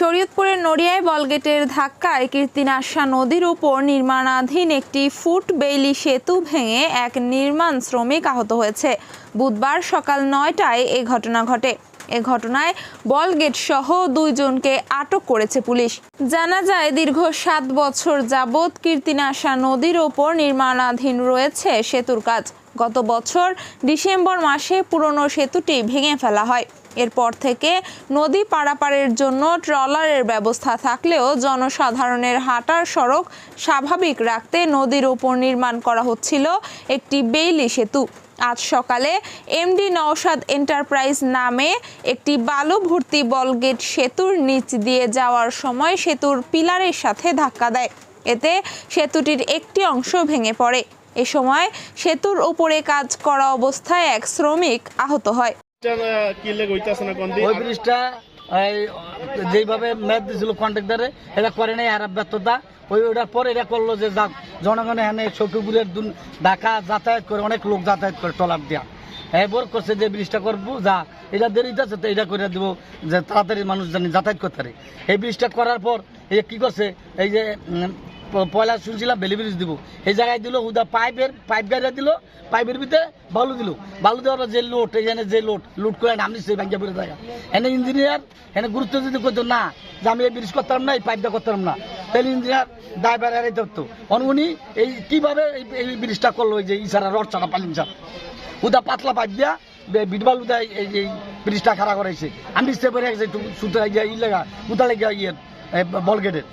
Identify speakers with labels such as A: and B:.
A: শরীয়তপুরের নড়িয়ায় বলগেটের ধাক্কায় কীর্তিনাশা নদীর উপর নির্মাণাধীন একটি ফুট বেইলি সেতু ভেঙে এক নির্মাণ শ্রমিক আহত হয়েছে। বুধবার সকাল নয়টায় এ ঘটনা ঘটে। এ ঘটনায় বলগেট সহ দুইজনকে আটক করেছে পুলিশ। জানা যায়, দীর্ঘ সাত বছর যাবৎ কীর্তিনাশা নদীর ওপর নির্মাণাধীন রয়েছে সেতুর কাজ। গত বছর ডিসেম্বর মাসে পুরনো সেতুটি ভেঙে ফেলা হয়। এরপর থেকে নদী পারাপারের জন্য ট্রলারের ব্যবস্থা থাকলেও জনসাধারণের হাঁটার সড়ক স্বাভাবিক রাখতে নদীর ওপর নির্মাণ করা হচ্ছিল একটি বেইলি সেতু। আজ সকালে এমডি নওশাদ এন্টারপ্রাইজ নামে একটি বালু ভর্তি বলগেট সেতুর নিচ দিয়ে যাওয়ার সময় সেতুর পিলারের সাথে ধাক্কা দেয়। এতে সেতুটির একটি অংশ ভেঙে পড়ে। এ সময় সেতুর উপরে কাজ করা অবস্থায় এক শ্রমিক আহত হয়।
B: ওই ব্রিজটা যেইভাবে ম্যাপ দিছিল কন্ট্রাক্টারে এটা করে নাই আর ব্যর্থতা। ওই ওটার পরে এটা করল যে যাক জনগণে এখানে দুন ঢাকা যাতায়াত করে অনেক লোক যাতায়াত করে ট্রলার দিয়া। এবার করছে যে ব্রিজটা করব যা। এটা দেরিতে আছে তো এটা করে দিব যে তাড়াতাড়ি মানুষ জানি যাতায়াত করতে পারে। এই ব্রিজটা করার পর এই যে কি করছে? এই যে পয়লা শুনছিলাম, বেলি ব্রিজ দিব। এই জায়গায় দিল উদা পাইপের, পাইপ গাড়িটা দিল, পাইপের ভিতরে বালু দিল। বালু দেওয়ার যে লোড এখানে যে লোড লোড করে নাম দিচ্ছে ব্যাংকে জায়গা। এনে ইঞ্জিনিয়ার, এনে গুরুত্ব যদি করতো না, যে আমি এই ব্রিজ করতাম না, এই পাইপটা করতাম না। তাহলে ইঞ্জিনিয়ার ড্রাইভার এরাই ধরতো উনি এই কীভাবে এই ব্রিজটা করল যে ইসারা রড ছাড়া পালিং ছাড়া। উদা পাতলা পাইপ দিয়া বিটবাল উদা এই এই ব্রিজটা খাড়া করাইছে। আমি স্টেপ একটু সুতরাং ই লাগা উদা লেগে ইয়ে বল গেটের।